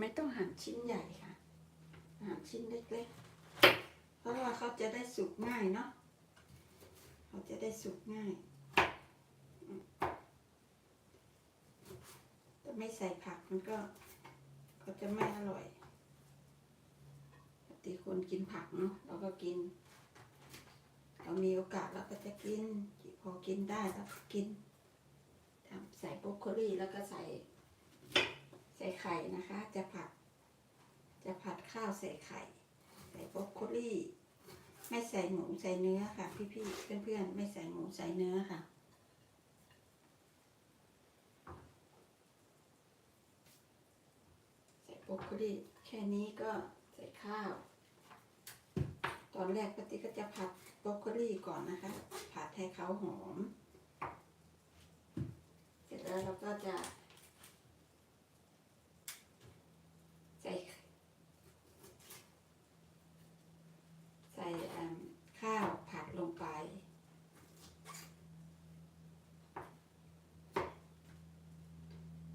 ไม่ต้องหั่นชิ้นใหญ่ค่ะ หั่นชิ้นเล็กๆ เพราะว่าเขาจะได้สุกง่ายเนาะเขาจะได้สุกง่ายอืมแต่ไม่ใส่ผักมันก็ก็จะไม่อร่อยปกติคนกินผักเนาะเราก็กิน เรามีโอกาสเราก็จะกิน พอกินได้เราก็กินทำใส่บรอกโคลีแล้วก็ใส่ ส่ไข่นะคะ จะผัด จะผัดข้าวใส่ไข่ ใส่บรอกโคลี่ ไม่ใส่หมูใส่เนื้อค่ะ พี่ๆเพื่อนๆไม่ใส่หมูใส่เนื้อค่ะใส่บรอกโคลีแค่นี้ก็ใส่ข้าว ตอนแรกปฏิก็จะผัดบรอกโคลีก่อนนะคะ ผัดให้เขาหอม เสร็จแล้วเราก็จะ ใส่ ใส่เอิ่มข้าวผัดลงไป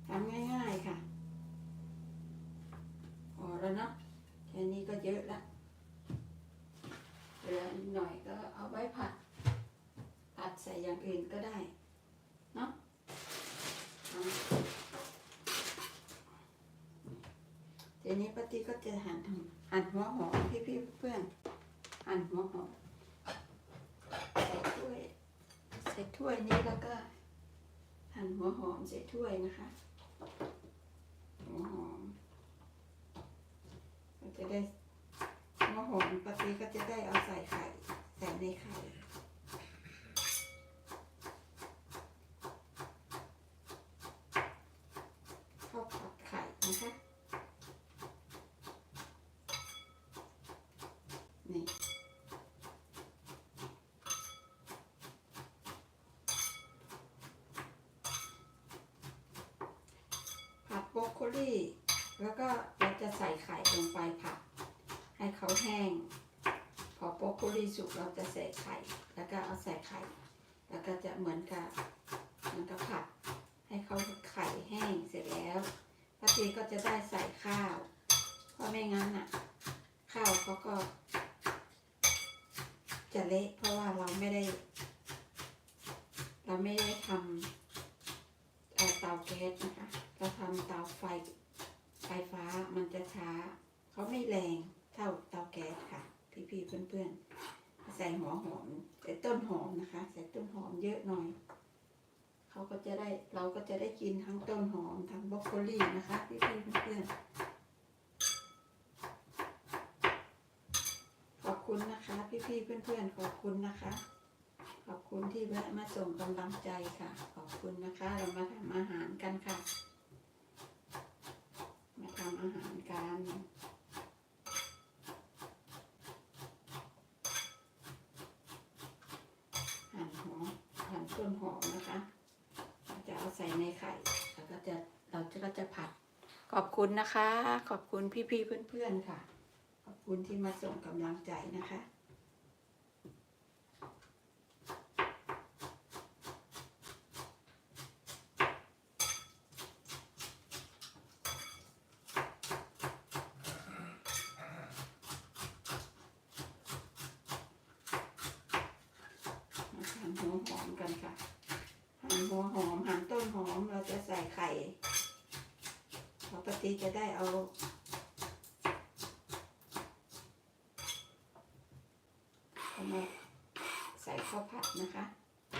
ทำง่ายๆค่ะ พอแล้วเนาะแค่นี้ก็เยอะละเหลืออี ก็เอาไว้ผัด ผัดใส่อย่างอื่นก็ได้ เนาะทีนี้ป้าตี้ก็จะหั่นหั่นหัวหอมพี่พี่เพื่อนหั่นหัวหอมใส่ถ้วยใส่ถ้วยนี้แล้วก็หั่นหัวหอมใส่ถ้วยนะคะ หัวหอมก็จะได้หัวหอมปกติก็จะได้เอาใส่ไข่ ใส่ในไข่ข้าวผัดไข่นะคะนี่ผัดบรอกโคลีแล้วก็เราจะใส่ไข่ลงไปผัดให้เขาแห้ง พอโบรอกโคลีสุกเราจะใส่ไข่ แล้วก็เอาใส่ไข่ แล้วก็จะเหมือนกับเหมือนกับผัด ให้เขาไข่แห้งเสร็จแล้วป้าตีก็จะได้ใส่ข้าว เพราะไม่งั้นอะ ข้าวเขาก็ จะเละเพราะว่าเราไม่ได้ เราไม่ได้ทำเอ่อเตาแก๊สนะคะเราทำเตาไฟไฟฟ้ามันจะช้า เขาไม่แรงเท่าเตาแก๊สค่ะ พี่ๆเพื่อนๆใส่หัวหอมใส่ต้นหอมนะคะ ใส่ต้นหอมเยอะหน่อยเขาก็จะได้เราก็จะได้กินทั้งต้นหอมทั้งบรอกโคลีนะคะพี่ๆเพื่อนๆขอบคุณนะคะพี่ๆเพื่อนๆขอบคุณนะคะ ขอบคุณที่แวะมาส่งกำลังใจค่ะ ขอบคุณนะคะ เรามาทำอาหารกันค่ะ มาทำอาหารกันหั่นหอมหั่นต้นห อมนะคะเราจะเอาใส่ในไข่ แล้วก็จะเราจะก็จะผัด ขอบคุณนะคะ ขอบคุณพี่ๆเพื่อนๆค่ะ ขอบคุณที่มาส่งกำลังใจนะคะมาหั่นหัวหอมกันค่ะ หัวหอมหั่นต้นหอมเราจะใส่ไข่ปกติจะได้เอาเอา มาใส่ข้าวผัดนะคะ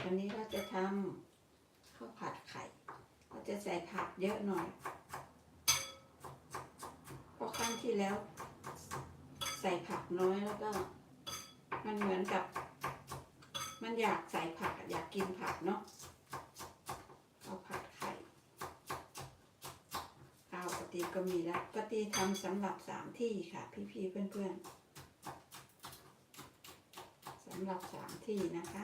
วันนี้เราจะทำข้าวผัดไข่ เราจะใส่ผักเยอะหน่อยเพราะครั้งที่แล้ว ใส่ผักน้อยแล้วก็ มันเหมือนกับ มันอยากใส่ผักอยากกินผักเนาะข้าวผัดไข่ข้าวปก ติก็มีแล้วปฏิทำสำหรับสามที่ค่ะ พี่ๆเพื่อนๆสำหรับสามที่นะคะ